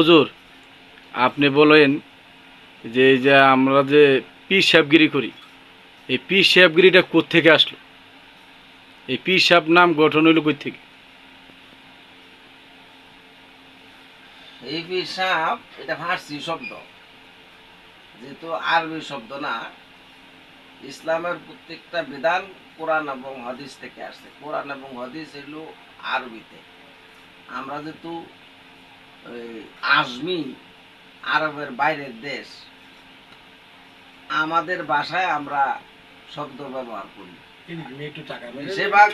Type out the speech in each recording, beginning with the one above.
হুজুর, আপনি বলেন যে এই যে আমরা যে পীর সাহেবগিরি করি, এই পীর সাহেবগিরিটা কোত্থেকে আসলো? এই পীর সাহেব নাম গঠন হইল কই থেকে এই পিসাব এটা ফার্সি শব্দ। যেহেতু আরবি শব্দ না, ইসলামের প্রত্যেকটা বিধান কোরআন এবং হাদিস থেকে আসছে। কোরআন এবং হাদিস এগুলো আরবিতে। আমরা যেহেতু আজমি আরবের বাইরের দেশ। আমাদের ভাষায় আমরা শব্দ ব্যবহার করি। বেশিরভাগ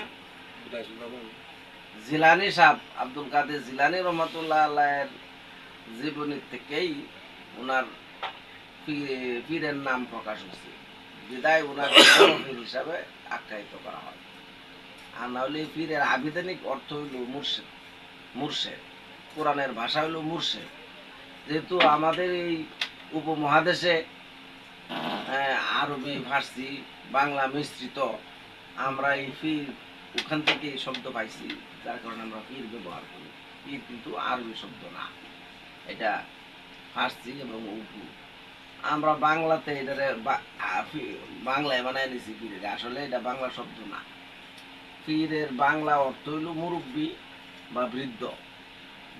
জিলানি সাহ আব্দুল কাদের জিলানি রহমতুল্লাহ আল্লাহের জীবনী থেকেই ওনার পীরের নাম প্রকাশ হয়েছে। বিদায় ওনার পীর হিসাবে আখ্যায়িত করা হয়। আর না হলে পীরের আবিধানিক অর্থ হইল মুর্শেদ মুর্শেদ। কোরআনের ভাষা হলো মুর্শেদ। যেহেতু আমাদের এই উপমহাদেশে আরবি, ফার্সি, বাংলা মিশ্রিত আমরা এই পীর ওখান থেকে শব্দ পাইছি, যার কারণে আমরা পীর ব্যবহার করি। পীর কিন্তু আরবি শব্দ না। এটা ফার্সি এবং উর্দু। আমরা বাংলাতে এটারে বাংলায় বানায় নিছি পীরের আসলে এটা বাংলা শব্দ না। পীরের বাংলা অর্থ হইল মুরব্বী বা বৃদ্ধ।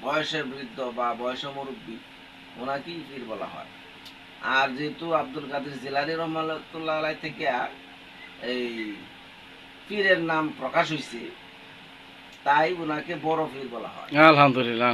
বয়সের বৃদ্ধ বা বয়স মুরব্বী, ওনাকেই পীর বলা হয়। আর যেহেতু আব্দুল কাদের জিলানি রহমাতুল্লাহ থেকে এই পীরের নাম প্রকাশ হয়েছে তাই ওনাকে বড় পীর বলা হয়। আলহামদুলিল্লাহ।